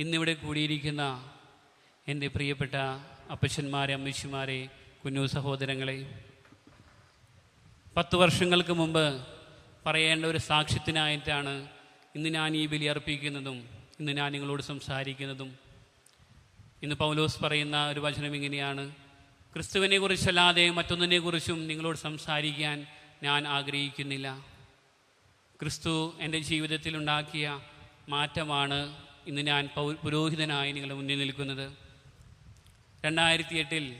ഇന്നിവിടെ കൂടിയിരിക്കുന്ന എന്റെ പ്രിയപ്പെട്ട അപ്പച്ചന്മാരെ അമ്മച്ചിമാരെ കുഞ്ഞു സഹോദരങ്ങളെ പത്ത് വർഷങ്ങൾക്ക് മുമ്പ് പറയേണ്ട ഒരു സാക്ഷ്യത്തിനായിട്ടാണ് ഇന്ന് ഞാൻ ഈ ബലി അർപ്പിക്കുന്നതും ഇന്ന് ഞാൻ നിങ്ങളോട് സംസാരിക്കുന്നതും. ഇന്ന് പൗലോസ് പറയുന്ന ഒരു വചനം ഇങ്ങനെയാണ് ക്രിസ്തുവിനെ കുറിച്ചല്ലാതെ മറ്റൊന്നിനെക്കുറിച്ചും നിങ്ങളോട് സംസാരിക്കാൻ ഞാൻ ആഗ്രഹിക്കുന്നില്ല. ക്രിസ്തു എന്റെ ജീവിതത്തിൽ ഉണ്ടാക്കിയ മാറ്റമാണ് ഇന്ന് ഞാൻ പുരോഹിതനായി നിങ്ങളുടെ മുന്നിൽ നിൽക്കുന്നത്. രണ്ടായിരത്തി എട്ടിൽ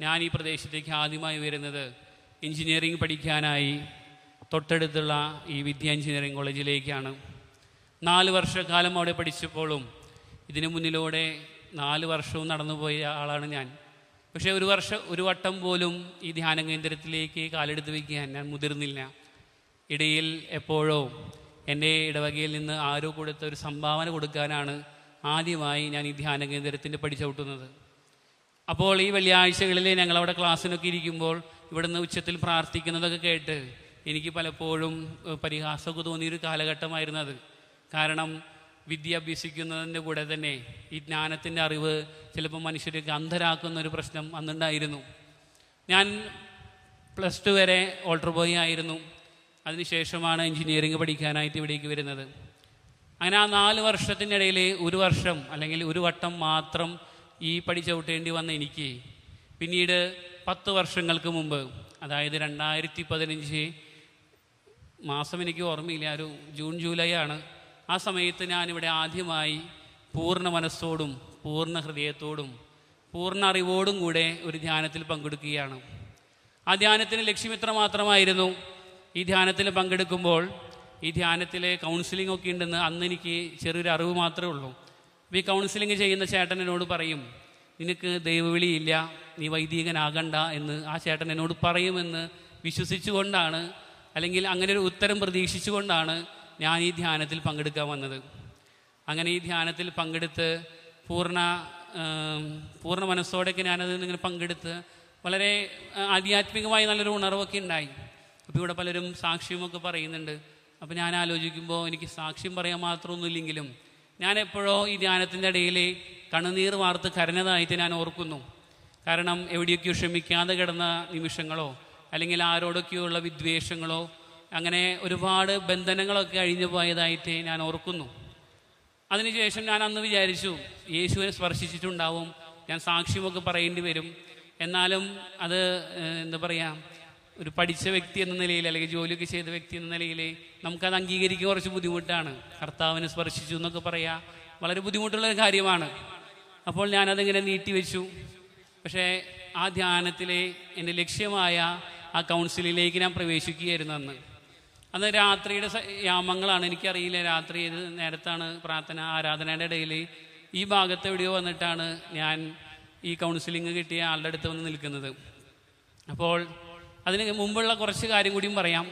ഞാൻ ഈ പ്രദേശത്തേക്ക് ആദ്യമായി വരുന്നത് എഞ്ചിനീയറിംഗ് പഠിക്കാനായി തൊട്ടടുത്തുള്ള ഈ വിദ്യ എഞ്ചിനീയറിംഗ് കോളേജിലേക്കാണ്. നാല് വർഷക്കാലം അവിടെ പഠിച്ചപ്പോഴും ഇതിനു മുന്നിലൂടെ നാല് വർഷവും നടന്നുപോയ ആളാണ് ഞാൻ. പക്ഷേ ഒരു വർഷം ഒരു വട്ടം പോലും ഈ ധ്യാന കേന്ദ്രത്തിലേക്ക് കാലെടുത്ത് വയ്ക്കാൻ ഞാൻ മുതിർന്നില്ല. ഇടയിൽ എപ്പോഴോ എന്റെ ഇടവകയിൽ നിന്ന് ആരോ കൊടുത്ത ഒരു സംഭാവന കൊടുക്കാനാണ് ആദ്യമായി ഞാൻ ഈ ധ്യാന കേന്ദ്രത്തിന്റെ പഠിച്ചവിട്ടുന്നത് അപ്പോൾ ഈ വെള്ളിയാഴ്ചകളിൽ ഞങ്ങളവിടെ ക്ലാസ്സിനൊക്കെ ഇരിക്കുമ്പോൾ ഇവിടുന്ന് ഉച്ചത്തിൽ പ്രാർത്ഥിക്കുന്നതൊക്കെ കേട്ട് എനിക്ക് പലപ്പോഴും പരിഹാസമൊക്കെ തോന്നിയൊരു കാലഘട്ടമായിരുന്നു അത്. കാരണം വിദ്യ അഭ്യസിക്കുന്നതിന്റെ കൂടെ തന്നെ ഈ ജ്ഞാനത്തിന്റെ അറിവ് ചിലപ്പോൾ മനുഷ്യർക്ക് അന്ധരാക്കുന്ന ഒരു പ്രശ്നം അന്നുണ്ടായിരുന്നു. ഞാൻ പ്ലസ് ടു വരെ ഓൾട്ടർ ബോയ് ആയിരുന്നു. അതിനുശേഷമാണ് എഞ്ചിനീയറിംഗ് പഠിക്കാനായിട്ട് ഇവിടേക്ക് വരുന്നത്. അങ്ങനെ ആ നാല് വർഷത്തിനിടയിൽ ഒരു വർഷം അല്ലെങ്കിൽ ഒരു വട്ടം മാത്രം ഈ പടി ചവിട്ടേണ്ടി വന്ന എനിക്ക് പിന്നീട് പത്ത് വർഷങ്ങൾക്ക് മുമ്പ് അതായത് രണ്ടായിരത്തി പതിനഞ്ച് മാസം എനിക്ക് ഓർമ്മയില്ല ഒരു ജൂൺ ജൂലൈ ആണ്. ആ സമയത്ത് ഞാനിവിടെ ആദ്യമായി പൂർണ മനസ്സോടും പൂർണ ഹൃദയത്തോടും പൂർണ അറിവോടും കൂടെ ഒരു ധ്യാനത്തിൽ പങ്കെടുക്കുകയാണ്. ആ ധ്യാനത്തിന് ലക്ഷ്യം ഇത്ര മാത്രമായിരുന്നു ഈ ധ്യാനത്തിൽ പങ്കെടുക്കുമ്പോൾ ഈ ധ്യാനത്തിലെ കൗൺസിലിംഗ് ഒക്കെ ഉണ്ടെന്ന് അന്ന് എനിക്ക് ചെറിയൊരു അറിവ് മാത്രമേ ഉള്ളൂ. ഈ കൗൺസിലിംഗ് ചെയ്യുന്ന ചേട്ടൻ എന്നോട് പറയും നിനക്ക് ദൈവവിളിയില്ല നീ വൈദികനാകണ്ട എന്ന് ആ ചേട്ടൻ എന്നോട് പറയുമെന്ന് വിശ്വസിച്ചുകൊണ്ടാണ് അല്ലെങ്കിൽ അങ്ങനെ ഒരു ഉത്തരം പ്രതീക്ഷിച്ചുകൊണ്ടാണ് ഞാൻ ഈ ധ്യാനത്തിൽ പങ്കെടുക്കാൻ വന്നത്. അങ്ങനെ ഈ ധ്യാനത്തിൽ പങ്കെടുത്ത് പൂർണ പൂർണ മനസ്സോടെയൊക്കെ ഞാനത് ഇങ്ങനെ പങ്കെടുത്ത് വളരെ ആധ്യാത്മികമായി നല്ലൊരു ഉണർവൊക്കെ ഉണ്ടായി. അപ്പോൾ ഇവിടെ പലരും സാക്ഷ്യമൊക്കെ പറയുന്നുണ്ട്. അപ്പോൾ ഞാൻ ആലോചിക്കുമ്പോൾ എനിക്ക് സാക്ഷ്യം പറയാൻ മാത്രമൊന്നുമില്ലെങ്കിലും ഞാൻ എപ്പോഴോ ഈ ധ്യാനത്തിന്റെ ഇടയിൽ കണ്ണുനീർ വാർത്ത് കരഞ്ഞതായിട്ട് ഞാൻ ഓർക്കുന്നു. കാരണം എവിടെയൊക്കെയോ ക്ഷമിക്കാതെ കിടന്ന നിമിഷങ്ങളോ അല്ലെങ്കിൽ ആരോടൊക്കെയുള്ള വിദ്വേഷങ്ങളോ അങ്ങനെ ഒരുപാട് ബന്ധനങ്ങളൊക്കെ അഴിഞ്ഞു പോയതായിട്ട് ഞാൻ ഓർക്കുന്നു. അതിനുശേഷം ഞാൻ അന്ന് വിചാരിച്ചു യേശുവിനെ സ്പർശിച്ചിട്ടുണ്ടാവും ഞാൻ സാക്ഷ്യമൊക്കെ പറയേണ്ടി വരും. എന്നാലും അത് എന്താ പറയുക ഒരു പഠിച്ച വ്യക്തി എന്ന നിലയിൽ അല്ലെങ്കിൽ ജോലിയൊക്കെ ചെയ്ത വ്യക്തി എന്ന നിലയിൽ നമുക്കത് അംഗീകരിക്കാൻ കുറച്ച് ബുദ്ധിമുട്ടാണ്. കർത്താവിനെ സ്പർശിച്ചു എന്നൊക്കെ പറയാ. വളരെ ബുദ്ധിമുട്ടുള്ള ഒരു കാര്യമാണ്. അപ്പോൾ ഞാനതിങ്ങനെ നീട്ടിവെച്ചു പക്ഷേ ആ ധ്യാനത്തിലെ എന്റെ ലക്ഷ്യമായ ആ കൗൺസിലിലേക്ക് ഞാൻ പ്രവേശിക്കുകയായിരുന്നു അന്ന്. അന്ന് രാത്രിയുടെ യാമങ്ങളാണ് എനിക്കറിയില്ല. രാത്രി ഏത് നേരത്താണ് പ്രാർത്ഥന ആരാധനയുടെ ഇടയിൽ ഈ ഭാഗത്ത് എവിടെയോ വന്നിട്ടാണ് ഞാൻ ഈ കൗൺസിലിംഗ് കിട്ടിയ ആളുടെ അടുത്ത് വന്ന് നിൽക്കുന്നത്. അപ്പോൾ അതിന് മുമ്പുള്ള കുറച്ച് കാര്യം കൂടിയും പറയാം.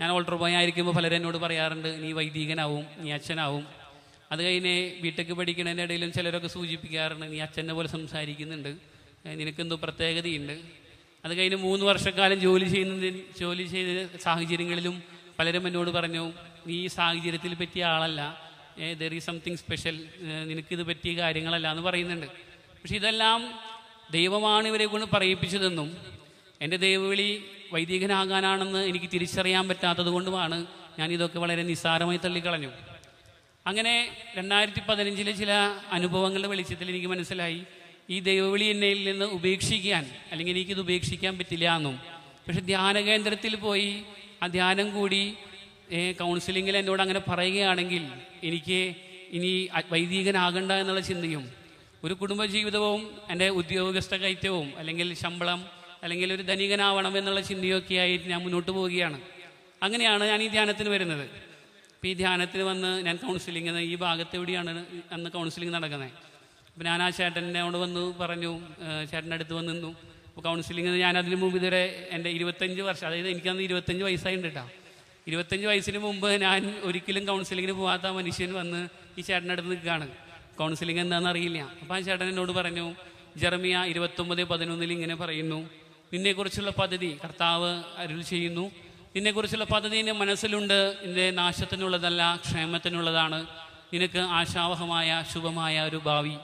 ഞാൻ ഓൾട്ടർ ബോയ് ആയിരിക്കുമ്പോൾ പലരും എന്നോട് പറയാറുണ്ട് നീ വൈദികനാവും നീ അച്ഛനാവും. അത് കഴിഞ്ഞ് ബിടെക് പഠിക്കുന്നതിന്റെ ഇടയിലും ചിലരൊക്കെ സൂചിപ്പിക്കാറുണ്ട് നീ അച്ഛനെ പോലെ സംസാരിക്കുന്നുണ്ട് നിനക്കെന്തോ പ്രത്യേകതയുണ്ട്. അത് കഴിഞ്ഞ് മൂന്ന് വർഷക്കാലം ജോലി ചെയ്യുന്നതിന് ജോലി ചെയ്ത സാഹചര്യങ്ങളിലും പലരും എന്നോട് പറഞ്ഞു നീ ഈ സാഹചര്യത്തിൽ പറ്റിയ ആളല്ല ദർ ഈസ് സംതിങ് സ്പെഷ്യൽ നിനക്കിത് പറ്റിയ കാര്യങ്ങളല്ല എന്ന് പറയുന്നുണ്ട്. പക്ഷെ ഇതെല്ലാം ദൈവമാണ് ഇവരെ കൊണ്ട് പറയിപ്പിച്ചതെന്നും എന്റെ ദൈവവിളി വൈദികനാകാനാണെന്ന് എനിക്ക് തിരിച്ചറിയാൻ പറ്റാത്തത് കൊണ്ടുമാണ് ഞാൻ ഇതൊക്കെ വളരെ നിസ്സാരമായി തള്ളിക്കളഞ്ഞു. അങ്ങനെ രണ്ടായിരത്തി പതിനഞ്ചിലെ ചില അനുഭവങ്ങളുടെ വെളിച്ചത്തിൽ എനിക്ക് മനസ്സിലായി ഈ ദൈവവിളി എന്നെ നിന്ന് ഉപേക്ഷിക്കാൻ അല്ലെങ്കിൽ എനിക്കിത് ഉപേക്ഷിക്കാൻ പറ്റില്ല എന്നും. പക്ഷെ ധ്യാന കേന്ദ്രത്തിൽ പോയി ആ ധ്യാനം കൂടി കൗൺസിലിങ്ങിൽ എന്നോട് അങ്ങനെ പറയുകയാണെങ്കിൽ എനിക്ക് ഇനി വൈദികനാകണ്ട എന്നുള്ള ചിന്തയും ഒരു കുടുംബജീവിതവും എന്റെ ഉദ്യോഗസ്ഥ കയറ്റവും അല്ലെങ്കിൽ ശമ്പളം അല്ലെങ്കിൽ ഒരു ധനികനാവണം എന്നുള്ള ചിന്തയൊക്കെ ആയിട്ട് ഞാൻ മുന്നോട്ട് പോവുകയാണ്. അങ്ങനെയാണ് ഞാൻ ഈ ധ്യാനത്തിന് വരുന്നത്. അപ്പോൾ ഈ ധ്യാനത്തിന് വന്ന് ഞാൻ കൗൺസിലിംഗ് ഈ ഭാഗത്ത് എവിടെയാണ് അന്ന് കൗൺസിലിംഗ് നടക്കുന്നത്? അപ്പോൾ ഞാൻ ആ ചേട്ടനോട് വന്നു പറഞ്ഞു ചേട്ടന്റെ അടുത്ത് വന്ന് നിന്നു. അപ്പോൾ കൗൺസിലിംഗ് ഞാൻ അതിന് മുമ്പ് ഇതുവരെ എന്റെ ഇരുപത്തഞ്ച് വർഷം അതായത് എനിക്കന്ന് ഇരുപത്തഞ്ച് വയസ്സായിട്ടുണ്ട് കേട്ടോ. ഇരുപത്തഞ്ച് വയസ്സിന് മുമ്പ് ഞാൻ ഒരിക്കലും കൗൺസിലിങ്ങിന് പോകാത്ത മനുഷ്യൻ വന്ന് ഈ ചേട്ടന്റെ അടുത്ത് നിൽക്കുകയാണ്. കൗൺസിലിംഗ് എന്താണെന്ന് അറിയില്ല. അപ്പോൾ ആ ചേട്ടൻ എന്നോട് പറഞ്ഞു ജെർമിയ ഇരുപത്തൊമ്പത് പതിനൊന്നിൽ ഇങ്ങനെ പറയുന്നു. നിന്നെക്കുറിച്ചുള്ള പദ്ധതി കർത്താവ് അരുൾ ചെയ്യുന്നു. നിന്നെക്കുറിച്ചുള്ള പദ്ധതി എന്റെ മനസ്സിലുണ്ട്. നിന്റെ നാശത്തിനുള്ളതല്ല ക്ഷേമത്തിനുള്ളതാണ്. നിനക്ക് ആശാവഹമായ ശുഭമായ ഒരു ഭാവി.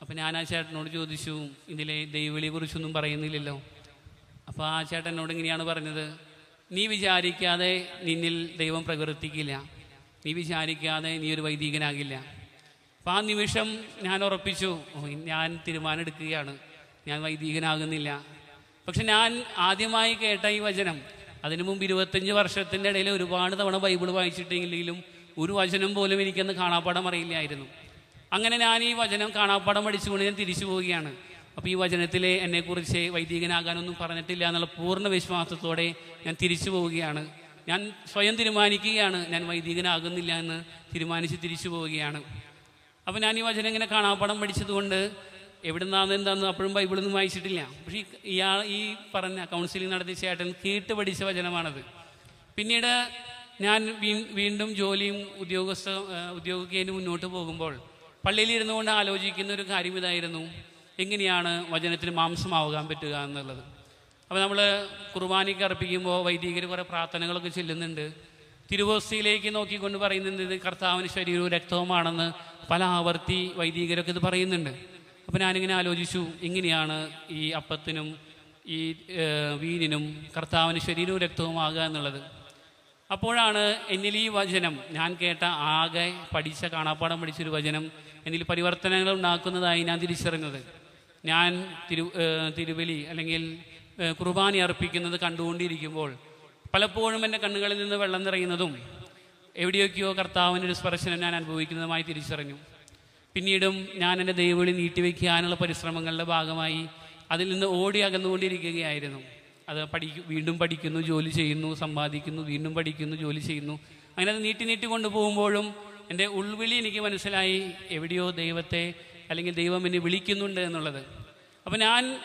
അപ്പം ഞാൻ ആ ചേട്ടനോട് ചോദിച്ചു ഇതിലെ ദൈവവിളിയെക്കുറിച്ചൊന്നും പറയുന്നില്ലല്ലോ. അപ്പോൾ ആ ചേട്ടൻ എന്നോട് ഇങ്ങനെയാണ് പറഞ്ഞത്. നീ വിചാരിക്കാതെ നിന്നിൽ ദൈവം പ്രവർത്തിക്കില്ല നീ വിചാരിക്കാതെ നീ ഒരു വൈദികനാകില്ല. അപ്പോൾ ആ നിമിഷം ഞാൻ ഉറപ്പിച്ചു ഞാൻ തീരുമാനമെടുക്കുകയാണ് ഞാൻ വൈദികനാകുന്നില്ല. പക്ഷെ ഞാൻ ആദ്യമായി കേട്ട ഈ വചനം അതിനു മുമ്പ് ഇരുപത്തഞ്ച് വർഷത്തിന്റെ ഇടയിൽ ഒരുപാട് തവണ ബൈബിൾ വായിച്ചിട്ടില്ലെങ്കിലും ഒരു വചനം പോലും എനിക്കന്ന് കാണാപ്പാടം അറിയില്ലായിരുന്നു. അങ്ങനെ ഞാൻ ഈ വചനം കാണാപ്പാടം പഠിച്ചുകൊണ്ട് ഞാൻ തിരിച്ചു പോവുകയാണ്. അപ്പോൾ ഈ വചനത്തിലെ എന്നെക്കുറിച്ച് വൈദികനാകാനൊന്നും പറഞ്ഞിട്ടില്ല എന്നുള്ള പൂർണ വിശ്വാസത്തോടെ ഞാൻ തിരിച്ചു പോവുകയാണ്. ഞാൻ സ്വയം തീരുമാനിക്കുകയാണ് ഞാൻ വൈദികനാകുന്നില്ല എന്ന് തീരുമാനിച്ച് തിരിച്ചു പോവുകയാണ്. അപ്പോൾ ഞാൻ ഈ വചനം ഇങ്ങനെ കാണാപ്പാടം പഠിച്ചതുകൊണ്ട് എവിടെ നിന്നാന്ന് എന്താന്ന് അപ്പോഴും ബൈബിളൊന്നും വായിച്ചിട്ടില്ല. പക്ഷേ ഇയാൾ ഈ പറഞ്ഞ കൗൺസിലിംഗ് നടത്തിയ ചേട്ടൻ കേട്ട് പഠിച്ച വചനമാണത്. പിന്നീട് ഞാൻ വീണ്ടും ജോലിയും ഉദ്യോഗസ്ഥ ഉദ്യോഗക്കേന് മുന്നോട്ട് പോകുമ്പോൾ പള്ളിയിലിരുന്നു കൊണ്ട് ആലോചിക്കുന്ന ഒരു കാര്യം ഇതായിരുന്നു. എങ്ങനെയാണ് വചനത്തിന് മാംസമാവാൻ പറ്റുക എന്നുള്ളത്. അപ്പോൾ നമ്മൾ കുർബാനയ്ക്ക് അർപ്പിക്കുമ്പോൾ വൈദികർ കുറേ പ്രാർത്ഥനകളൊക്കെ ചെല്ലുന്നുണ്ട്. തിരുവോസ്തിയിലേക്ക് നോക്കിക്കൊണ്ട് പറയുന്നുണ്ട് ഇത് കർത്താവിന് ശരീരവും രക്തവുമാണെന്ന് പല ആവർത്തി വൈദികരൊക്കെ ഇത് പറയുന്നുണ്ട്. അപ്പോൾ ഞാനിങ്ങനെ ആലോചിച്ചു ഇങ്ങനെയാണ് ഈ അപ്പത്തിനും ഈ വീനിനും കർത്താവിന് ശരീരവും രക്തവുമാകുക എന്നുള്ളത്. അപ്പോഴാണ് എന്നിൽ ഈ വചനം ഞാൻ കേട്ട ആകെ പഠിച്ച കാണാപ്പാടം പഠിച്ചൊരു വചനം എന്നിൽ പരിവർത്തനങ്ങൾ ഉണ്ടാക്കുന്നതായി ഞാൻ തിരിച്ചറിഞ്ഞത്. ഞാൻ തിരു തിരുവലി അല്ലെങ്കിൽ കുർബാന അർപ്പിക്കുന്നത് കണ്ടുകൊണ്ടിരിക്കുമ്പോൾ പലപ്പോഴും എന്റെ കണ്ണുകളിൽ നിന്ന് വെള്ളം നിറയുന്നതും എവിടെയൊക്കെയോ കർത്താവിന്റെ ഒരു സ്പർശനം ഞാൻ അനുഭവിക്കുന്നതുമായി തിരിച്ചറിഞ്ഞു. പിന്നീടും ഞാൻ എന്റെ ദൈവവിളി നീട്ടിവെക്കാനുള്ള പരിശ്രമങ്ങളുടെ ഭാഗമായി അതിൽ നിന്ന് ഓടി അകന്നുകൊണ്ടിരിക്കുകയായിരുന്നു. അത് പഠിക്കും വീണ്ടും പഠിക്കുന്നു ജോലി ചെയ്യുന്നു സമ്പാദിക്കുന്നു വീണ്ടും പഠിക്കുന്നു ജോലി ചെയ്യുന്നു. അങ്ങനെ അത് നീട്ടി നീട്ടി കൊണ്ടുപോകുമ്പോഴും എന്റെ ഉൾവിളി എനിക്ക് മനസ്സിലായി എവിടെയോ ദൈവത്തെ അല്ലെങ്കിൽ ദൈവം എന്നെ വിളിക്കുന്നുണ്ട് എന്നുള്ളത്. അപ്പം ഞാൻ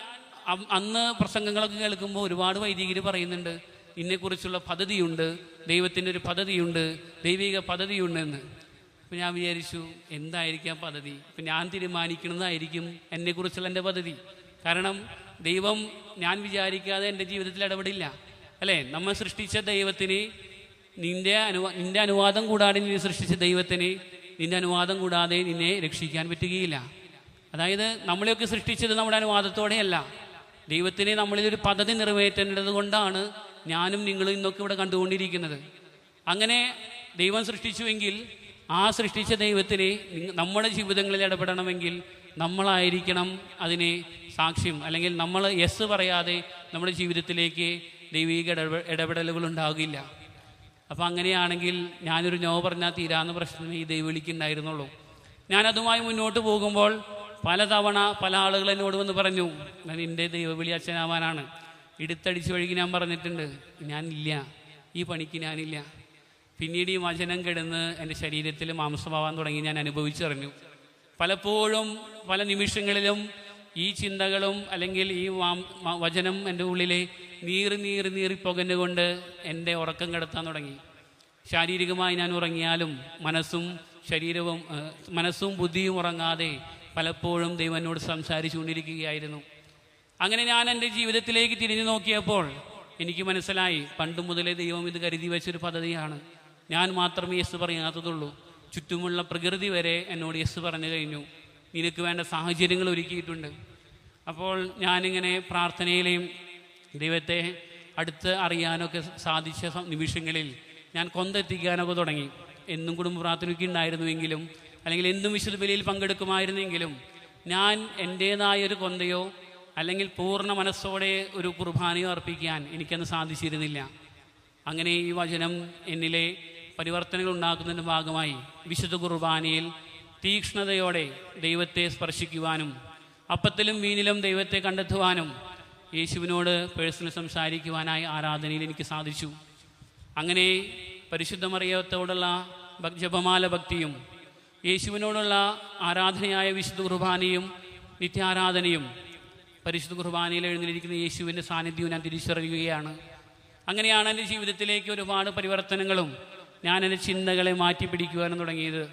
അന്ന് പ്രസംഗങ്ങളൊക്കെ കേൾക്കുമ്പോൾ ഒരുപാട് വൈദികർ പറയുന്നുണ്ട് ഇന്നെക്കുറിച്ചുള്ള പദ്ധതിയുണ്ട് ദൈവത്തിന്റെ ഒരു പദ്ധതിയുണ്ട് ദൈവിക പദ്ധതിയുണ്ട് എന്ന് അപ്പം ഞാൻ വിചാരിച്ചു എന്തായിരിക്കാം പദ്ധതി? ഇപ്പം ഞാൻ തീരുമാനിക്കുന്നതായിരിക്കും എന്നെക്കുറിച്ചുള്ള എന്റെ പദ്ധതി. കാരണം ദൈവം ഞാൻ വിചാരിക്കാതെ എന്റെ ജീവിതത്തിൽ ഇടപെടില്ല. അല്ലേ? നമ്മൾ സൃഷ്ടിച്ച ദൈവത്തിന് നിന്റെ അനുവാ നിന്റെ അനുവാദം കൂടാതെ നിന്നെ സൃഷ്ടിച്ച ദൈവത്തിന് നിന്റെ അനുവാദം കൂടാതെ നിന്നെ രക്ഷിക്കാൻ പറ്റുകയില്ല. അതായത് നമ്മളെയൊക്കെ സൃഷ്ടിച്ചത് നമ്മുടെ അനുവാദത്തോടെയല്ല. ദൈവത്തിന് നമ്മളിലൊരു പദ്ധതി നിറവേറ്റേണ്ടത് കൊണ്ടാണ് ഞാനും നിങ്ങളും ഇന്നൊക്കെ ഇവിടെ കണ്ടുകൊണ്ടിരിക്കുന്നത്. അങ്ങനെ ദൈവം സൃഷ്ടിച്ചുവെങ്കിൽ ആ സൃഷ്ടിച്ച ദൈവത്തിന് നമ്മുടെ ജീവിതങ്ങളിൽ ഇടപെടണമെങ്കിൽ നമ്മളായിരിക്കണം അതിനെ സാക്ഷ്യം. അല്ലെങ്കിൽ നമ്മൾ യെസ് പറയാതെ നമ്മുടെ ജീവിതത്തിലേക്ക് ദൈവിക ഇടപെടലുകൾ ഉണ്ടാകില്ല. അപ്പോൾ അങ്ങനെയാണെങ്കിൽ ഞാനൊരു നോ പറഞ്ഞാൽ തീരാവുന്ന പ്രശ്നമേ ഈ ദൈവവിളിക്ക് ഉണ്ടായിരുന്നുള്ളൂ ഞാനതുമായി മുന്നോട്ട് പോകുമ്പോൾ പലതവണ പല ആളുകൾ എന്നോട് വന്ന് പറഞ്ഞു ഞാൻ എന്റെ ദൈവവിളി അച്ഛനാവാനാണ്. ഇടുത്തടിച്ച് വഴിക്ക് ഞാൻ പറഞ്ഞിട്ടുണ്ട്. ഞാനില്ല ഈ പണിക്ക് ഞാനില്ല. പിന്നീട് ഈ വചനം കിടന്ന് എന്റെ ശരീരത്തിൽ മാംസമാവാൻ തുടങ്ങി ഞാൻ അനുഭവിച്ചറിഞ്ഞു. പലപ്പോഴും പല നിമിഷങ്ങളിലും ഈ ചിന്തകളും അല്ലെങ്കിൽ ഈ വചനം എന്റെ ഉള്ളിൽ നീറി നീറി നീറി പുകഞ്ഞുകൊണ്ട് എന്റെ ഉറക്കം കിടത്താൻ തുടങ്ങി. ശാരീരികമായി ഞാൻ ഉറങ്ങിയാലും മനസ്സും ശരീരവും മനസ്സും ബുദ്ധിയും ഉറങ്ങാതെ പലപ്പോഴും ദൈവം എന്നോട് സംസാരിച്ചുകൊണ്ടിരിക്കുകയായിരുന്നു. അങ്ങനെ ഞാൻ എന്റെ ജീവിതത്തിലേക്ക് തിരിഞ്ഞു നോക്കിയപ്പോൾ എനിക്ക് മനസ്സിലായി പണ്ട് മുതലേ ദൈവം ഇത് കരുതി വെച്ചൊരു പദ്ധതിയാണ്. ഞാൻ മാത്രമേ യെസ് പറയാത്തതുള്ളൂ. ചുറ്റുമുള്ള പ്രകൃതി വരെ എന്നോട് യെസ് പറഞ്ഞു കഴിഞ്ഞു. നിനക്ക് വേണ്ട സാഹചര്യങ്ങൾ ഒരുക്കിയിട്ടുണ്ട്. അപ്പോൾ ഞാനിങ്ങനെ പ്രാർത്ഥനയിലെയും ദൈവത്തെ അടുത്ത് അറിയാനൊക്കെ സാധിച്ച നിമിഷങ്ങളിൽ ഞാൻ കൊന്തെത്തിക്കാനൊക്കെ തുടങ്ങി. എന്നും കുടുംബ പ്രാർത്ഥനയ്ക്ക് ഉണ്ടായിരുന്നുവെങ്കിലും അല്ലെങ്കിൽ എന്തും വിശുദ്ധ ബലിയിൽ പങ്കെടുക്കുമായിരുന്നെങ്കിലും ഞാൻ എന്റേതായ ഒരു കൊന്തയോ അല്ലെങ്കിൽ പൂർണ മനസ്സോടെ ഒരു കുർബാനയോ അർപ്പിക്കാൻ എനിക്കന്ന് സാധിച്ചിരുന്നില്ല. അങ്ങനെ ഈ വചനം എന്നിലെ പരിവർത്തനങ്ങൾ ഉണ്ടാക്കുന്നതിന്റെ ഭാഗമായി വിശുദ്ധ കുർബാനയിൽ തീക്ഷ്ണതയോടെ ദൈവത്തെ സ്പർശിക്കുവാനും അപ്പത്തിലും വീനിലും ദൈവത്തെ കണ്ടെത്തുവാനും യേശുവിനോട് പേഴ്സണൽ സംസാരിക്കുവാനായി ആരാധനയിൽ എനിക്ക് സാധിച്ചു. അങ്ങനെ പരിശുദ്ധ മറിയത്തോടുള്ള ഭക്- ജപമാല ഭക്തിയും യേശുവിനോടുള്ള ആരാധനയായ വിശുദ്ധ കുർബാനയും നിത്യാരാധനയും പരിശുദ്ധ കുർബാനയിൽ എഴുന്നള്ളിരിക്കുന്ന യേശുവിന്റെ സാന്നിധ്യവും ഞാൻ തിരിച്ചറിയുകയാണ്. അങ്ങനെയാണ് എന്റെ ജീവിതത്തിലേക്ക് ഒരുപാട് പരിവർത്തനങ്ങളും ഞാൻ എന്റെ ചിന്തകളെ മാറ്റി പിടിക്കുവാനും തുടങ്ങിയത്.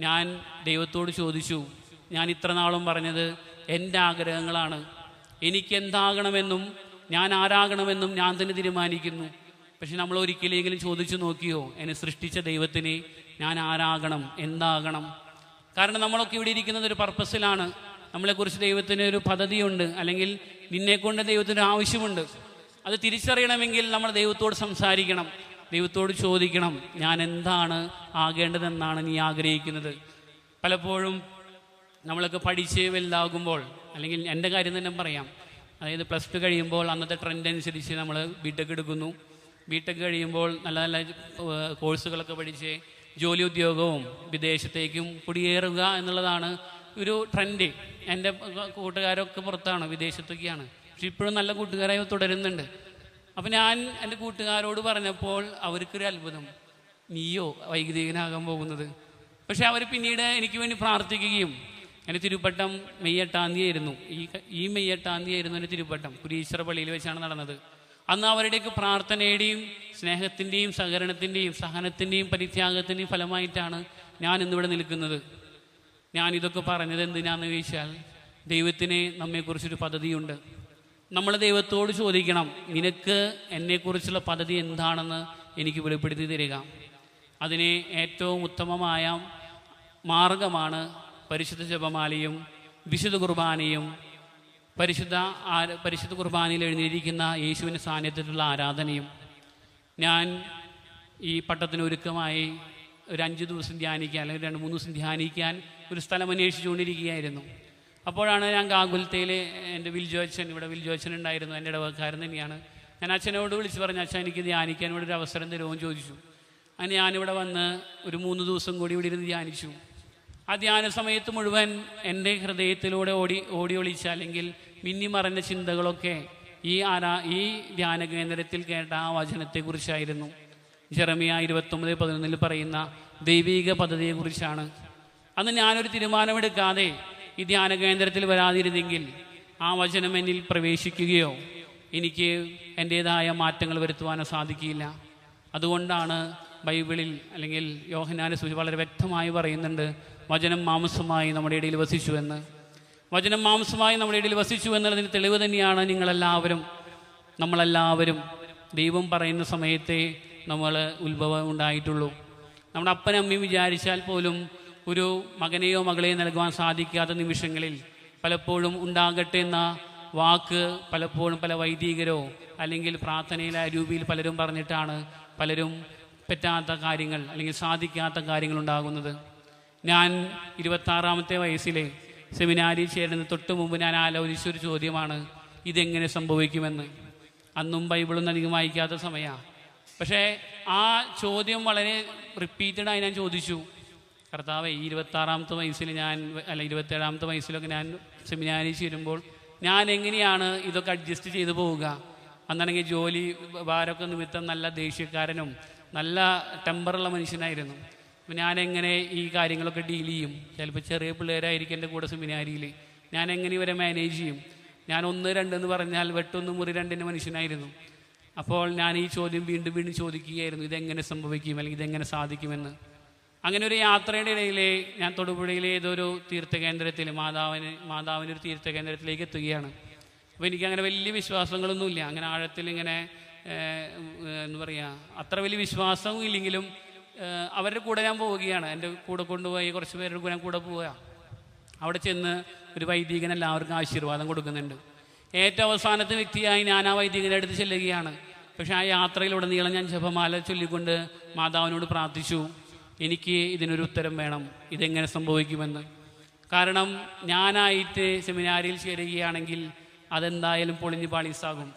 ഞാൻ ദൈവത്തോട് ചോദിച്ചു ഞാൻ ഇത്ര നാളും പറഞ്ഞത് എന്റെ ആഗ്രഹങ്ങളാണ്. എനിക്ക് എന്താകണമെന്നും ഞാൻ ആരാകണമെന്നും ഞാൻ തന്നെ തീരുമാനിക്കുന്നു. പക്ഷെ നമ്മൾ ഒരിക്കലെങ്കിലും ചോദിച്ചു നോക്കിയോ എന്നെ സൃഷ്ടിച്ച ദൈവത്തിനെ ഞാൻ ആരാകണം എന്താകണം? കാരണം നമ്മളൊക്കെ ഇവിടെ ഇരിക്കുന്നത് ഒരു പർപ്പസിലാണ്. നമ്മളെക്കുറിച്ച് ദൈവത്തിന് ഒരു പദ്ധതിയുണ്ട് അല്ലെങ്കിൽ നിന്നെക്കൊണ്ട് ദൈവത്തിന് ആവശ്യമുണ്ട്. അത് തിരിച്ചറിയണമെങ്കിൽ നമ്മൾ ദൈവത്തോട് സംസാരിക്കണം. ദൈവത്തോട് ചോദിക്കണം ഞാൻ എന്താണ് ആകേണ്ടതെന്നാണ് നീ ആഗ്രഹിക്കുന്നത്? പലപ്പോഴും നമ്മളൊക്കെ പഠിച്ച് വലുതാകുമ്പോൾ അല്ലെങ്കിൽ എന്റെ കാര്യം തന്നെ പറയാം അതായത് പ്ലസ് ടു കഴിയുമ്പോൾ അന്നത്തെ ട്രെൻഡ് അനുസരിച്ച് നമ്മൾ ബിടെക് എടുക്കുന്നു. ബിടെക് കഴിയുമ്പോൾ നല്ല നല്ല കോഴ്സുകളൊക്കെ പഠിച്ച് ജോലി ഉദ്യോഗവും വിദേശത്തേക്കും കുടിയേറുക എന്നുള്ളതാണ് ഒരു ട്രെൻഡ് എന്റെ കൂട്ടുകാരൊക്കെ പുറത്താണ് വിദേശത്തൊക്കെയാണ്. പക്ഷെ ഇപ്പോഴും നല്ല കൂട്ടുകാരായി തുടരുന്നുണ്ട്. അപ്പം ഞാൻ എന്റെ കൂട്ടുകാരോട് പറഞ്ഞപ്പോൾ അവർക്കൊരു അത്ഭുതം. നീയോ വൈദികനാകാൻ പോകുന്നത്? പക്ഷെ അവർ പിന്നീട് എനിക്ക് വേണ്ടി പ്രാർത്ഥിക്കുകയും എന്റെ തിരുപ്പട്ടം മെയ് എട്ടാം തീയതി ആയിരുന്നു ഈ ഈ മെയ് എട്ടാം തീയതി ആയിരുന്നു എന്റെ തിരുപ്പട്ടം. കുരീശ്വര പള്ളിയിൽ വെച്ചാണ് നടന്നത്. അന്ന് അവരുടെയൊക്കെ പ്രാർത്ഥനയുടെയും സ്നേഹത്തിന്റെയും സഹകരണത്തിന്റെയും സഹനത്തിന്റെയും പരിത്യാഗത്തിന്റെയും ഫലമായിട്ടാണ് ഞാൻ ഇന്നിവിടെ നിൽക്കുന്നത്. ഞാൻ ഇതൊക്കെ പറഞ്ഞത് എന്തിനാണെന്ന് ചോദിച്ചാൽ ദൈവത്തിന് നമ്മെക്കുറിച്ചൊരു പദ്ധതിയുണ്ട്. നമ്മൾ ദൈവത്തോട് ചോദിക്കണം നിനക്ക് എന്നെക്കുറിച്ചുള്ള പദ്ധതി എന്താണെന്ന് എനിക്ക് വെളിപ്പെടുത്തി തരിക. അതിന് ഏറ്റവും ഉത്തമമായ മാർഗമാണ് പരിശുദ്ധ ജപമാലയും വിശുദ്ധ കുർബാനയും പരിശുദ്ധ പരിശുദ്ധ കുർബാനയിൽ എഴുതിയിരിക്കുന്ന യേശുവിന്റെ സാന്നിധ്യത്തിലുള്ള ആരാധനയും. ഞാൻ ഈ പട്ടത്തിന് ഒരുക്കമായി ഒരു അഞ്ച് ദിവസം ധ്യാനിക്കാൻ അല്ലെങ്കിൽ രണ്ട് മൂന്ന് ദിവസം ധ്യാനിക്കാൻ ഒരു സ്ഥലം അന്വേഷിച്ചുകൊണ്ടിരിക്കുകയായിരുന്നു. അപ്പോഴാണ് ഞാൻ ഗാകുലത്തയിൽ എന്റെ വിൽജോച്ചൻ ഇവിടെ വിൽജോച്ചൻ ഉണ്ടായിരുന്നു എന്റെ ഇടവക്കാരൻ തന്നെയാണ്. ഞാൻ അച്ഛനോട് വിളിച്ച് പറഞ്ഞു അച്ഛൻ എനിക്ക് ധ്യാനിക്കാൻ ഇവിടെ ഒരു അവസരം തരുമോ? എന്ന് ചോദിച്ചു. അങ്ങനെ ഞാനിവിടെ വന്ന് ഒരു മൂന്ന് ദിവസം കൂടി ഇവിടെ ഇരുന്ന് ധ്യാനിച്ചു. ആ ധ്യാന സമയത്ത് മുഴുവൻ എന്റെ ഹൃദയത്തിലൂടെ ഓടി ഓടി ഒളിച്ച അല്ലെങ്കിൽ മിന്നി മറഞ്ഞ ചിന്തകളൊക്കെ ഈ ആരാ ഈ ധ്യാന കേന്ദ്രത്തിൽ കേട്ട ആ വചനത്തെക്കുറിച്ചായിരുന്നു. ജെറമിയ ഇരുപത്തൊമ്പത് പതിനൊന്നിൽ പറയുന്ന ദൈവിക പദ്ധതിയെക്കുറിച്ചാണ്. അന്ന് ഞാനൊരു തീരുമാനമെടുക്കാതെ ഈ ധ്യാന കേന്ദ്രത്തിൽ വരാതിരുന്നെങ്കിൽ ആ വചനം എന്നിൽ പ്രവേശിക്കുകയോ എനിക്ക് എന്റേതായ മാറ്റങ്ങൾ വരുത്തുവാനോ സാധിക്കില്ല. അതുകൊണ്ടാണ് ബൈബിളിൽ അല്ലെങ്കിൽ യോഹനാന സൂചി വളരെ വ്യക്തമായി പറയുന്നുണ്ട് വചനം മാംസമായി നമ്മുടെ ഇടയിൽ വസിച്ചു എന്ന്. വചനം മാംസമായി നമ്മുടെ ഇടയിൽ വസിച്ചു എന്നുള്ളതിന് തെളിവ് തന്നെയാണ് നിങ്ങളെല്ലാവരും നമ്മളെല്ലാവരും. ദൈവം പറയുന്ന സമയത്തെ നമ്മൾ ഉത്ഭവം ഉണ്ടായിട്ടുള്ളൂ. നമ്മുടെ അപ്പനമ്മയും വിചാരിച്ചാൽ പോലും ഒരു മകനെയോ മകളെയോ നൽകുവാൻ സാധിക്കാത്ത നിമിഷങ്ങളിൽ പലപ്പോഴും ഉണ്ടാകട്ടെ എന്ന വാക്ക് പലപ്പോഴും പല വൈദികരോ അല്ലെങ്കിൽ പ്രാർത്ഥനയിലെ രൂപയിൽ പലരും പറഞ്ഞിട്ടാണ് പലരും പറ്റാത്ത കാര്യങ്ങൾ അല്ലെങ്കിൽ സാധിക്കാത്ത കാര്യങ്ങൾ ഉണ്ടാകുന്നത്. ഞാൻ ഇരുപത്താറാമത്തെ വയസ്സിലെ സെമിനാരി ചേരുന്ന തൊട്ട് മുമ്പ് ഞാൻ ആലോചിച്ചൊരു ചോദ്യമാണ് ഇതെങ്ങനെ സംഭവിക്കുമെന്ന്. അന്നും ബൈബിളൊന്നും അധികം വായിക്കാത്ത സമയമാണ്. പക്ഷേ ആ ചോദ്യം വളരെ റിപ്പീറ്റഡായി ഞാൻ ചോദിച്ചു. കർത്താവ് ഈ ഇരുപത്താറാമത്തെ വയസ്സിൽ ഞാൻ അല്ല ഇരുപത്തേഴാമത്തെ വയസ്സിലൊക്കെ ഞാൻ സെമിനാരിച്ച് ചേരുമ്പോൾ ഞാൻ എങ്ങനെയാണ് ഇതൊക്കെ അഡ്ജസ്റ്റ് ചെയ്തു പോവുക? അന്നാണെങ്കിൽ ജോലി ഭാരമൊക്കെ നിമിത്തം നല്ല ദേഷ്യക്കാരനും നല്ല ടെമ്പറുള്ള മനുഷ്യനായിരുന്നു. അപ്പം ഞാനെങ്ങനെ ഈ കാര്യങ്ങളൊക്കെ ഡീൽ ചെയ്യും? ചിലപ്പോൾ ചെറിയ പിള്ളേരായിരിക്കും എന്റെ കൂടെ സെമിനാരിയിൽ ഞാൻ എങ്ങനെ ഇവരെ മാനേജ് ചെയ്യും? ഞാൻ ഒന്ന് രണ്ടെന്ന് പറഞ്ഞാൽ വെട്ടൊന്ന് മുറി രണ്ടിന്റെ മനുഷ്യനായിരുന്നു. അപ്പോൾ ഞാൻ ഈ ചോദ്യം വീണ്ടും വീണ്ടും ചോദിക്കുകയായിരുന്നു ഇതെങ്ങനെ സംഭവിക്കും? അല്ലെങ്കിൽ ഇതെങ്ങനെ സാധിക്കുമെന്ന്. അങ്ങനെ ഒരു യാത്രയുടെ ഇടയിൽ ഞാൻ തൊടുപുഴയിലെ ഏതൊരു തീർത്ഥകേന്ദ്രത്തിൽ മാതാവിന് മാതാവിന്റെ ഒരു തീർത്ഥകേന്ദ്രത്തിലേക്ക് എത്തുകയാണ്. അപ്പോൾ എനിക്കങ്ങനെ വലിയ വിശ്വാസങ്ങളൊന്നുമില്ല. അങ്ങനെ ആഴത്തിൽ ഇങ്ങനെ എന്ന് പറയുക അത്ര വലിയ വിശ്വാസവും ഇല്ലെങ്കിലും അവരുടെ കൂടെ ഞാൻ പോവുകയാണ്. എന്റെ കൂടെ കൊണ്ടുപോയി കുറച്ച് പേരുടെ കൂടെ ഞാൻ കൂടെ പോവുക. അവിടെ ചെന്ന് ഒരു വൈദികൻ എല്ലാവർക്കും ആശീർവാദം കൊടുക്കുന്നുണ്ട്. ഏറ്റവും അവസാനത്തെ വ്യക്തിയായി ഞാൻ ആ വൈദികനെ അടുത്ത് ചെല്ലുകയാണ്. പക്ഷേ ആ യാത്രയിലുടനീളം ഞാൻ ജപമാല ചൊല്ലിക്കൊണ്ട് മാതാവിനോട് പ്രാർത്ഥിച്ചു. എനിക്ക് ഇതിനൊരു ഉത്തരം വേണം. ഇതെങ്ങനെ സംഭവിക്കുമെന്ന്. കാരണം ഞാനായിട്ട് സെമിനാരിയിൽ ചേരുകയാണെങ്കിൽ അതെന്തായാലും പൊളിഞ്ഞ് പാളീസാകും.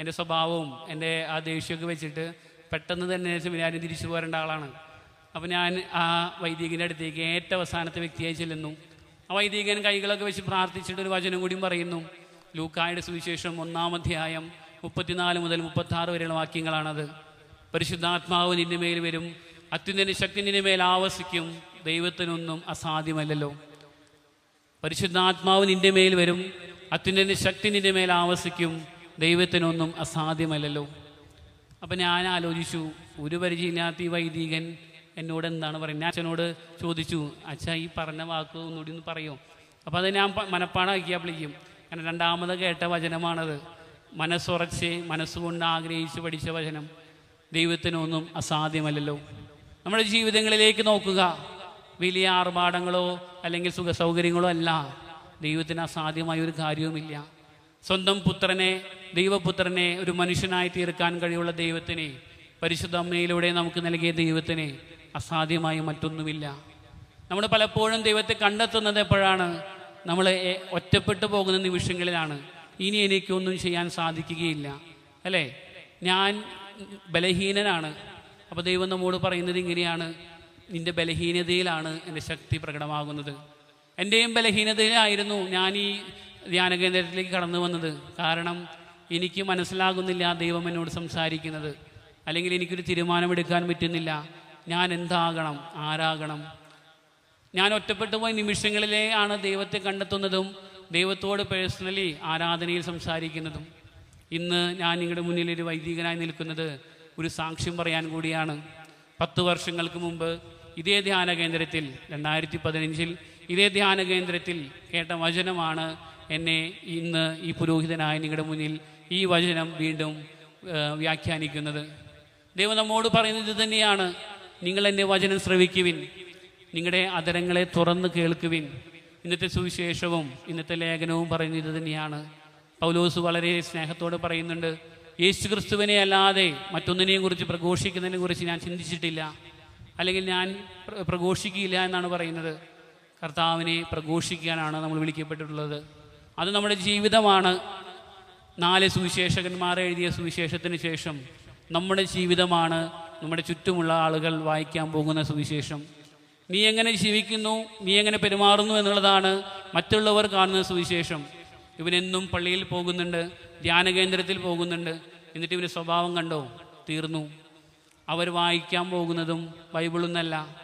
എന്റെ സ്വഭാവവും എന്റെ ആ ദേഷ്യമൊക്കെ വെച്ചിട്ട് പെട്ടെന്ന് തന്നെ സെമിനാരിൽ തിരിച്ചു പോരേണ്ട ആളാണ്. അപ്പോൾ ഞാൻ ആ വൈദികന്റെ അടുത്തേക്ക് ഏറ്റവും അവസാനത്തെ വ്യക്തിയായി ചെല്ലുന്നു. ആ വൈദികൻ കൈകളൊക്കെ വെച്ച് പ്രാർത്ഥിച്ചിട്ട് ഒരു വചനം കൂടിയും പറയുന്നു. ലൂക്കായുടെ സുവിശേഷം ഒന്നാം അധ്യായം മുപ്പത്തിനാല് മുതൽ മുപ്പത്തി വരെയുള്ള വാക്യങ്ങളാണത്. പരിശുദ്ധാത്മാവ് നിന്റെ മേൽ വരും. അത്യുന്നതിന്റെ ശക്തി നിന്റെ ആവസിക്കും. ദൈവത്തിനൊന്നും അസാധ്യമല്ലല്ലോ. പരിശുദ്ധാത്മാവ് നിന്റെ മേൽ വരും. അത്യുന്നതിന്റെ ശക്തി നിന്റെ മേൽ ആവസിക്കും. ദൈവത്തിനൊന്നും അസാധ്യമല്ലല്ലോ. അപ്പം ഞാൻ ആലോചിച്ചു ഒരു പരിചയമില്ലാത്ത ഈ വൈദികൻ എന്നോട് എന്താണ് പറയുന്നത്? അച്ഛനോട് ചോദിച്ചു അച്ഛ ഈ പറഞ്ഞ വാക്ക് ഒന്നുകൂടി ഒന്ന് പറയോ? അപ്പോൾ അത് ഞാൻ മനപ്പാടാക്കിയപ്പോഴേക്കും കാരണം രണ്ടാമത് കേട്ട വചനമാണത്. മനസ്സുറച്ച് മനസ്സുകൊണ്ട് ആഗ്രഹിച്ച് പഠിച്ച വചനം. ദൈവത്തിനൊന്നും അസാധ്യമല്ലല്ലോ. നമ്മുടെ ജീവിതങ്ങളിലേക്ക് നോക്കുക. വലിയ ആർഭാടങ്ങളോ അല്ലെങ്കിൽ സുഖസൗകര്യങ്ങളോ അല്ല. ദൈവത്തിന് അസാധ്യമായ ഒരു കാര്യവുമില്ല. സ്വന്തം പുത്രനെ ദൈവപുത്രനെ ഒരു മനുഷ്യനായി തീർക്കാൻ കഴിവുള്ള ദൈവത്തിനെ പരിശുദ്ധ അമ്മയിലൂടെ നമുക്ക് നൽകിയ ദൈവത്തിന് അസാധ്യമായി മറ്റൊന്നുമില്ല. നമ്മൾ പലപ്പോഴും ദൈവത്തെ കണ്ടെത്തുന്നത് എപ്പോഴാണ്? നമ്മൾ ഒറ്റപ്പെട്ടു പോകുന്ന നിമിഷങ്ങളിലാണ്. ഇനി എനിക്കൊന്നും ചെയ്യാൻ സാധിക്കുകയില്ല. അല്ലേ? ഞാൻ ബലഹീനനാണ്. അപ്പോൾ ദൈവം നമ്മോട് പറയുന്നത് ഇങ്ങനെയാണ്. നിന്റെ ബലഹീനതയിലാണ് എന്റെ ശക്തി പ്രകടമാകുന്നത്. എന്റെയും ബലഹീനതയിലായിരുന്നു ഞാൻ ഈ ധ്യാന കേന്ദ്രത്തിലേക്ക് കടന്നു വന്നത്. കാരണം എനിക്ക് മനസ്സിലാകുന്നില്ല ദൈവം എന്നോട് സംസാരിക്കുന്നത്. അല്ലെങ്കിൽ എനിക്കൊരു തീരുമാനമെടുക്കാൻ പറ്റുന്നില്ല. ഞാൻ എന്താകണം? ആരാകണം? ഞാൻ ഒറ്റപ്പെട്ടു പോയ നിമിഷങ്ങളിലേ ആണ് ദൈവത്തെ കണ്ടെത്തുന്നതും ദൈവത്തോട് പേഴ്സണലി ആരാധനയിൽ സംസാരിക്കുന്നതും. ഇന്ന് ഞാൻ നിങ്ങളുടെ മുന്നിൽ ഒരു വൈദികനായി നിൽക്കുന്നത് ഒരു സാക്ഷ്യം പറയാൻ കൂടിയാണ്. പത്ത് വർഷങ്ങൾക്ക് മുമ്പ് ഇതേ ധ്യാന കേന്ദ്രത്തിൽ രണ്ടായിരത്തി പതിനഞ്ചിൽ ഇതേ ധ്യാന കേന്ദ്രത്തിൽ കേട്ട വചനമാണ് എന്നെ ഇന്ന് ഈ പുരോഹിതനായ നിങ്ങളുടെ മുന്നിൽ ഈ വചനം വീണ്ടും വ്യാഖ്യാനിക്കുന്നത്. ദൈവം നമ്മോട് പറയുന്നത് തന്നെയാണ്. നിങ്ങൾ എന്റെ വചനം ശ്രവിക്കുവിൻ. നിങ്ങളുടെ അതരങ്ങളെ തുറന്ന് കേൾക്കുവിൻ. ഇന്നത്തെ സുവിശേഷവും ഇന്നത്തെ ലേഖനവും പറയുന്നത് തന്നെയാണ്. പൗലോസ് വളരെ സ്നേഹത്തോടെ പറയുന്നുണ്ട് യേശു ക്രിസ്തുവിനെ അല്ലാതെ മറ്റൊന്നിനെയും കുറിച്ച് പ്രഘോഷിക്കുന്നതിനെ കുറിച്ച് ഞാൻ ചിന്തിച്ചിട്ടില്ല. അല്ലെങ്കിൽ ഞാൻ പ്രഘോഷിക്കില്ല എന്നാണ് പറയുന്നത്. കർത്താവിനെ പ്രഘോഷിക്കാനാണ് നമ്മൾ വിളിക്കപ്പെട്ടിട്ടുള്ളത്. അത് നമ്മുടെ ജീവിതമാണ്. നാല് സുവിശേഷകന്മാർ എഴുതിയ സുവിശേഷത്തിന് ശേഷം നമ്മുടെ ജീവിതമാണ്. നമ്മുടെ ചുറ്റുമുള്ള ആളുകൾ വായിക്കാൻ പോകുന്ന സുവിശേഷം. നീ എങ്ങനെ ജീവിക്കുന്നു? നീ എങ്ങനെ പെരുമാറുന്നു എന്നുള്ളതാണ് മറ്റുള്ളവർ കാണുന്ന സുവിശേഷം. ഇവനെന്നും പള്ളിയിൽ പോകുന്നുണ്ട് ധ്യാന കേന്ദ്രത്തിൽ പോകുന്നുണ്ട്. എന്നിട്ട് ഇവന്റെ സ്വഭാവം കണ്ടോ? തീർന്നു. അവർ വായിക്കാൻ പോകുന്നതും ബൈബിളൊന്നല്ല.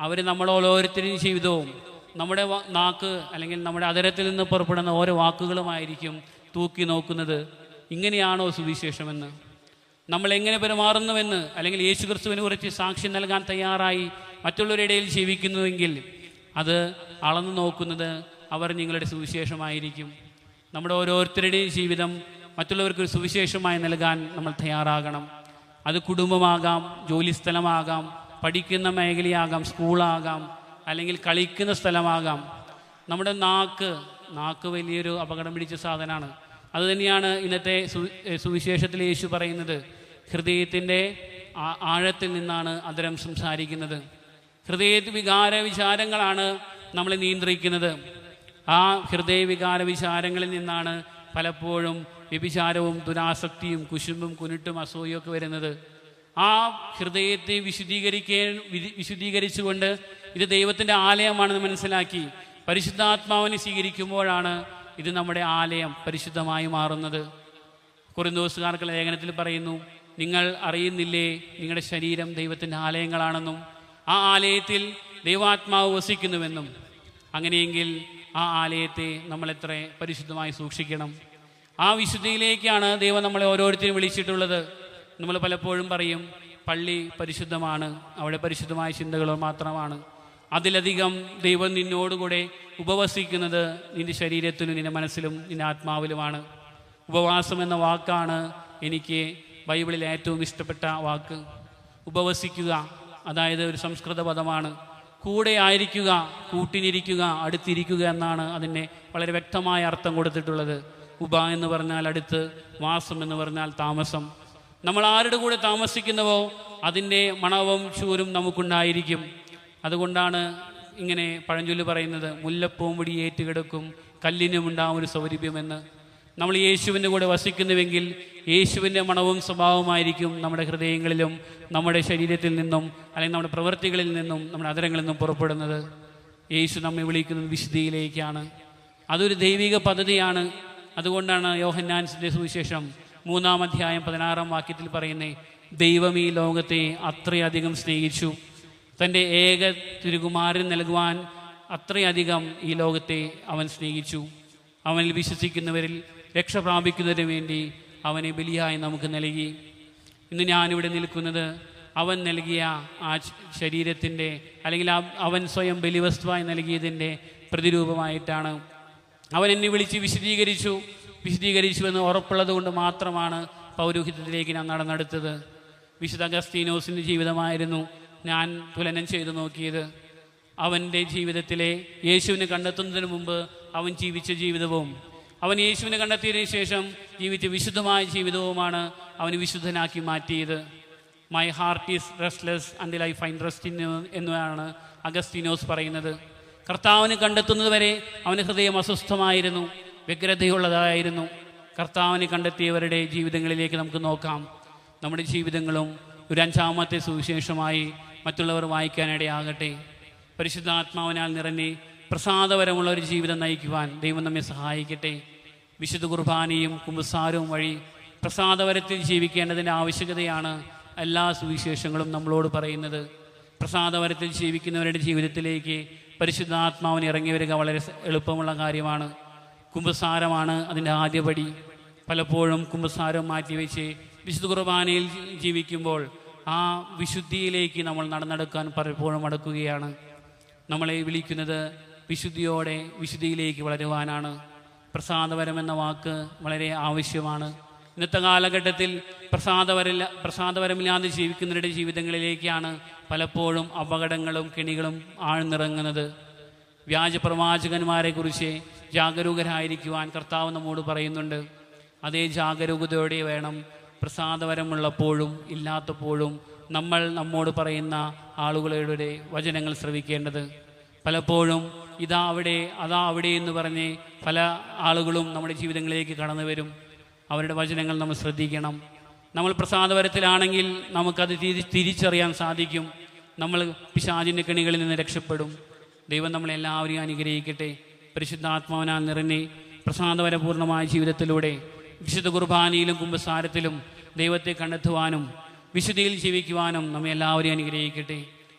അവർ നമ്മൾ ഓരോരുത്തരും ജീവിതവും നമ്മുടെ നാക്ക് അല്ലെങ്കിൽ നമ്മുടെ അതരത്തിൽ നിന്ന് പുറപ്പെടുന്ന ഓരോ വാക്കുകളുമായിരിക്കും തൂക്കി നോക്കുന്നത്. ഇങ്ങനെയാണോ സുവിശേഷമെന്ന്. നമ്മൾ എങ്ങനെ പെരുമാറുന്നുവെന്ന് അല്ലെങ്കിൽ യേശു ക്രിസ്തുവിനെ കുറിച്ച് സാക്ഷ്യം നൽകാൻ തയ്യാറായി മറ്റുള്ളവരുടെ ഇടയിൽ ജീവിക്കുന്നുവെങ്കിൽ അത് അളന്നു നോക്കുന്നത് അവർ നിങ്ങളുടെ സുവിശേഷമായിരിക്കും. നമ്മുടെ ഓരോരുത്തരുടെയും ജീവിതം മറ്റുള്ളവർക്ക് സുവിശേഷമായി നൽകാൻ നമ്മൾ തയ്യാറാകണം. അത് കുടുംബമാകാം ജോലിസ്ഥലമാകാം പഠിക്കുന്ന മേഖലയാകാം സ്കൂളാകാം അല്ലെങ്കിൽ കളിക്കുന്ന സ്ഥലമാകാം. നമ്മുടെ നാക്ക് നാക്ക് വലിയൊരു അപകടം പിടിച്ച സാധനമാണ്. അതുതന്നെയാണ് ഇന്നത്തെ സുവിശേഷത്തിൽ യേശു പറയുന്നത്. ഹൃദയത്തിന്റെ ആഴത്തിൽ നിന്നാണ് അതരം സംസാരിക്കുന്നത്. ഹൃദയ വികാര വിചാരങ്ങളാണ് നമ്മളെ നിയന്ത്രിക്കുന്നത്. ആ ഹൃദയ വികാര വിചാരങ്ങളിൽ നിന്നാണ് പലപ്പോഴും വ്യഭിചാരവും ദുരാസക്തിയും കുശുമ്പും കുനിട്ടും അസൂയൊക്കെ വരുന്നത്. ആ ഹൃദയത്തെ വിശുദ്ധീകരിക്കേ വിശുദ്ധീകരിച്ചുകൊണ്ട് ഇത് ദൈവത്തിന്റെ ആലയമാണെന്ന് മനസ്സിലാക്കി പരിശുദ്ധാത്മാവിനെ സ്വീകരിക്കുമ്പോഴാണ് ഇത് നമ്മുടെ ആലയം പരിശുദ്ധമായി മാറുന്നത്. കുറുന്തോസുകാർക്കുള്ള ലേഖനത്തിൽ പറയുന്നു നിങ്ങൾ അറിയുന്നില്ലേ നിങ്ങളുടെ ശരീരം ദൈവത്തിന്റെ ആലയങ്ങളാണെന്നും ആ ആലയത്തിൽ ദൈവാത്മാവ് വസിക്കുന്നുവെന്നും. അങ്ങനെയെങ്കിൽ ആ ആലയത്തെ നമ്മൾ എത്ര പരിശുദ്ധമായി സൂക്ഷിക്കണം. ആ വിശുദ്ധിയിലേക്കാണ് ദൈവം നമ്മളെ ഓരോരുത്തരും വിളിച്ചിട്ടുള്ളത്. നമ്മൾ പലപ്പോഴും പറയും പള്ളി പരിശുദ്ധമാണ് അവിടെ പരിശുദ്ധമായ ചിന്തകൾ മാത്രമാണ്. അതിലധികം ദൈവം നിന്നോടുകൂടെ ഉപവസിക്കുന്നത് നിന്റെ ശരീരത്തിലും നിന്റെ മനസ്സിലും നിന്റെ ആത്മാവിലുമാണ്. ഉപവാസം എന്ന വാക്കാണ് എനിക്ക് ബൈബിളിൽ ഏറ്റവും ഇഷ്ടപ്പെട്ട വാക്ക്. ഉപവസിക്കുക അതായത് ഒരു സംസ്കൃത പദമാണ്. കൂടെ ആയിരിക്കുക കൂട്ടിനിരിക്കുക അടുത്തിരിക്കുക എന്നാണ് അതിനെ വളരെ വ്യക്തമായ അർത്ഥം കൊടുത്തിട്ടുള്ളത്. ഉപ എന്ന് പറഞ്ഞാൽ അടുത്ത് വാസം എന്ന് പറഞ്ഞാൽ താമസം. നമ്മൾ ആരുടെ കൂടെ താമസിക്കുന്നുവോ അതിന്റെ മണവും ചൂരും നമുക്കുണ്ടായിരിക്കും. അതുകൊണ്ടാണ് ഇങ്ങനെ പഴഞ്ചൊല്ല് പറയുന്നത് മുല്ലപ്പൂമ്പടി ഏറ്റുകിടക്കും കല്ലിനുമുണ്ടാവും ഒരു സൗരഭ്യമെന്ന്. നമ്മൾ യേശുവിന്റെ കൂടെ വസിക്കുന്നുവെങ്കിൽ യേശുവിന്റെ മണവും സ്വഭാവമായിരിക്കും നമ്മുടെ ഹൃദയങ്ങളിലും നമ്മുടെ ശരീരത്തിൽ നിന്നും അല്ലെങ്കിൽ നമ്മുടെ പ്രവൃത്തികളിൽ നിന്നും നമ്മുടെ അതരങ്ങളിൽ നിന്നും പുറപ്പെടുന്നത്. യേശു നമ്മെ വിളിക്കുന്നത് വിശുദ്ധിയിലേക്കാണ്. അതൊരു ദൈവിക പദ്ധതിയാണ്. അതുകൊണ്ടാണ് യോഹന്നാൻസിന്റെ സുവിശേഷം മൂന്നാം അധ്യായം പതിനാറാം വാക്യത്തിൽ പറയുന്നത് ദൈവം ഈ ലോകത്തെ അത്രയധികം സ്നേഹിച്ചു. തന്റെ ഏക തിരുകുമാരൻ നൽകുവാൻ അത്രയധികം ഈ ലോകത്തെ അവൻ സ്നേഹിച്ചു. അവനിൽ വിശ്വസിക്കുന്നവരിൽ രക്ഷ പ്രാപിക്കുന്നതിന് വേണ്ടി അവനെ ബലിയായി നമുക്ക് നൽകി. ഇന്ന് ഞാനിവിടെ നിൽക്കുന്നത് അവൻ നൽകിയ ആ ശരീരത്തിന്റെ അല്ലെങ്കിൽ അവൻ സ്വയം ബലിവസ്തുവായി നൽകിയതിന്റെ പ്രതിരൂപമായിട്ടാണ്. അവൻ എന്നെ വിളിച്ച് വിശദീകരിച്ചു. വിശദീകരിച്ചു എന്ന് ഉറപ്പുള്ളത് കൊണ്ട് മാത്രമാണ് പൗരോഹിത്യത്തിലേക്ക് ഞാൻ നടന്നെടുത്തത്. വിശുദ്ധ അഗസ്തീനോസിന്റെ ജീവിതമായിരുന്നു ഞാൻ തുലനം ചെയ്തു നോക്കിയത്. അവന്റെ ജീവിതത്തിലെ യേശുവിനെ കണ്ടെത്തുന്നതിന് മുമ്പ് അവൻ ജീവിച്ച ജീവിതവും അവൻ യേശുവിനെ കണ്ടെത്തിയതിനു ശേഷം ജീവിച്ച വിശുദ്ധമായ ജീവിതവുമാണ് അവന് വിശുദ്ധനാക്കി മാറ്റിയത്. My heart is restless until I find rest in എന്നാണ് അഗസ്തീനോസ് പറയുന്നത്. കർത്താവിന് കണ്ടെത്തുന്നത് വരെ അവന് ഹൃദയം അസ്വസ്ഥമായിരുന്നു വ്യഗ്രതയുള്ളതായിരുന്നു. കർത്താവിനെ കണ്ടെത്തിയവരുടെ ജീവിതങ്ങളിലേക്ക് നമുക്ക് നോക്കാം. നമ്മുടെ ജീവിതങ്ങളും ഒരു അഞ്ചാമത്തെ സുവിശേഷമായി മറ്റുള്ളവർ വായിക്കാനിടയാകട്ടെ. പരിശുദ്ധാത്മാവിനാൽ നിറഞ്ഞ് പ്രസാദപരമുള്ള ഒരു ജീവിതം നയിക്കുവാൻ ദൈവം നമ്മെ സഹായിക്കട്ടെ. വിശുദ്ധ കുർബാനയും കുമ്പസാരവും വഴി പ്രസാദവരത്തിൽ ജീവിക്കേണ്ടതിന്റെ ആവശ്യകതയാണ് എല്ലാ സുവിശേഷങ്ങളും നമ്മളോട് പറയുന്നത്. പ്രസാദവരത്തിൽ ജീവിക്കുന്നവരുടെ ജീവിതത്തിലേക്ക് പരിശുദ്ധാത്മാവിന് ഇറങ്ങി വരിക വളരെ എളുപ്പമുള്ള കാര്യമാണ്. കുമ്പസാരമാണ് അതിന്റെ ആദ്യപടി പലപ്പോഴും കുമ്പസാരം മാറ്റിവെച്ച് വിശുദ്ധ കുർബാനയിൽ ജീവിക്കുമ്പോൾ ആ വിശുദ്ധിയിലേക്ക് നമ്മൾ നടന്നെടുക്കാൻ പലപ്പോഴും അടക്കുകയാണ് നമ്മളെ വിളിക്കുന്നത് വിശുദ്ധിയോടെ വിശുദ്ധിയിലേക്ക് വളരുവാനാണ്. പ്രസാദപരം എന്ന വാക്ക് വളരെ ആവശ്യമാണ്. ഇന്നത്തെ കാലഘട്ടത്തിൽ പ്രസാദപരമില്ല പ്രസാദപരമില്ലാതെ ജീവിക്കുന്നവരുടെ ജീവിതങ്ങളിലേക്കാണ് പലപ്പോഴും അപകടങ്ങളും കെണികളും ആഴ്ന്നിറങ്ങുന്നത്. വ്യാജ പ്രവാചകന്മാരെ കുറിച്ച് ജാഗരൂകരായിരിക്കുവാൻ കർത്താവ് നമ്മോട് പറയുന്നുണ്ട്. അതേ ജാഗരൂകതയോടെ വേണം പ്രസാദപരമുള്ളപ്പോഴും ഇല്ലാത്തപ്പോഴും നമ്മൾ നമ്മോട് പറയുന്ന ആളുകളുടെ വചനങ്ങൾ ശ്രവിക്കേണ്ടത്. പലപ്പോഴും ഇതാ അവിടെ അതാ അവിടെ എന്ന് പറഞ്ഞ് പല ആളുകളും നമ്മുടെ ജീവിതങ്ങളിലേക്ക് കടന്നു വരും. അവരുടെ വചനങ്ങൾ നമ്മൾ ശ്രദ്ധിക്കണം. നമ്മൾ പ്രസാദപരത്തിലാണെങ്കിൽ നമുക്കത് തിരി- തിരിച്ചറിയാൻ സാധിക്കും. നമ്മൾ പിശാചിന്റെ കെണികളിൽ നിന്ന് രക്ഷപ്പെടും. ദൈവം നമ്മളെല്ലാവരെയും അനുഗ്രഹിക്കട്ടെ. പരിശുദ്ധാത്മാവനാൽ നിറഞ്ഞ് പ്രസാദപരപൂർണമായ ജീവിതത്തിലൂടെ വിശുദ്ധ കുർബാനയിലും കുംഭസാരത്തിലും ദൈവത്തെ കണ്ടെത്തുവാനും വിശുദ്ധിയിൽ ജീവിക്കുവാനും നമ്മെ എല്ലാവരെയും അനുഗ്രഹിക്കട്ടെ.